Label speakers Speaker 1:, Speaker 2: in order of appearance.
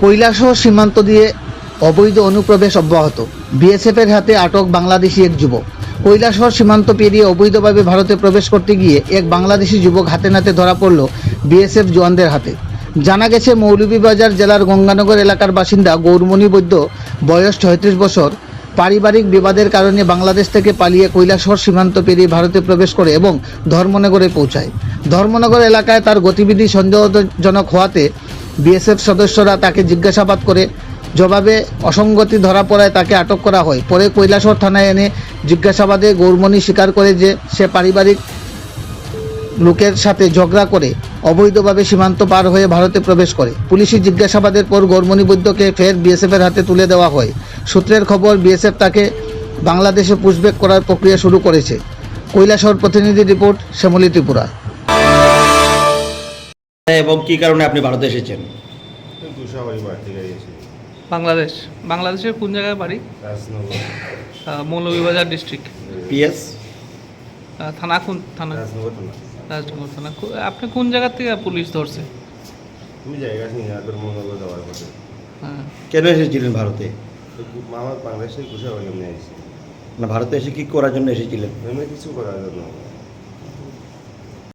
Speaker 1: কৈলাসহর সীমান্ত দিয়ে অবৈধ অনুপ্রবেশ অব্যাহত। বিএসএফের হাতে আটক বাংলাদেশি এক যুবক। কৈলাসহর সীমান্ত পেরিয়ে অবৈধভাবে ভারতে প্রবেশ করতে গিয়ে এক বাংলাদেশি যুবক হাতে নাতে ধরা পড়ল বিএসএফ জওয়ানদের হাতে। জানা গেছে, মৌলভীবাজার জেলার গঙ্গানগর এলাকার বাসিন্দা গৌরমণি বৈদ্য, বয়স ছয়ত্রিশ বছর, পারিবারিক বিবাদের কারণে বাংলাদেশ থেকে পালিয়ে কৈলাসহর সীমান্ত পেরিয়ে ভারতে প্রবেশ করে এবং ধর্মনগরে পৌঁছায়। ধর্মনগর এলাকায় তার গতিবিধি সন্দেহজনক হওয়াতে বিএসএফ সদস্যরা তাকে জিজ্ঞাসাবাদ করে জবাবে অসঙ্গতি ধরা পড়ায় তাকে আটক করা হয়। পরে কৈলাসর থানায় এনে জিজ্ঞাসাবাদে গৌরমণি স্বীকার করে যে সে পারিবারিক লোকের সাথে ঝগড়া করে, অবৈধভাবে সীমান্ত পার হয়ে ভারতে প্রবেশ করে। পুলিশি জিজ্ঞাসাবাদের পর গৌরমণি বৈদ্যকে ফের বিএসএফের হাতে তুলে দেওয়া হয়। সূত্রের খবর, বিএসএফ তাকে বাংলাদেশে পুষব্যাক করার প্রক্রিয়া শুরু করেছে। কৈলাসর প্রতিনিধি রিপোর্ট, শ্যামলী ত্রিপুরা।
Speaker 2: এবং কি কারণে আপনি ভারতে এসেছেন?
Speaker 3: বাংলাদেশ। বাংলাদেশের কোন জায়গায় বাড়ি? Moulvibazar district
Speaker 2: PS?
Speaker 3: থানা কোন থানা?
Speaker 4: রাজনগর থানা।
Speaker 3: আপনি কোন জায়গা থেকে পুলিশ ধরছে? হ্যাঁ।
Speaker 2: কেন এসেছিলেন ভারতে? না ভারতে এসে কি করার জন্য এসেছিলেন?
Speaker 4: কিছু করার জন্য।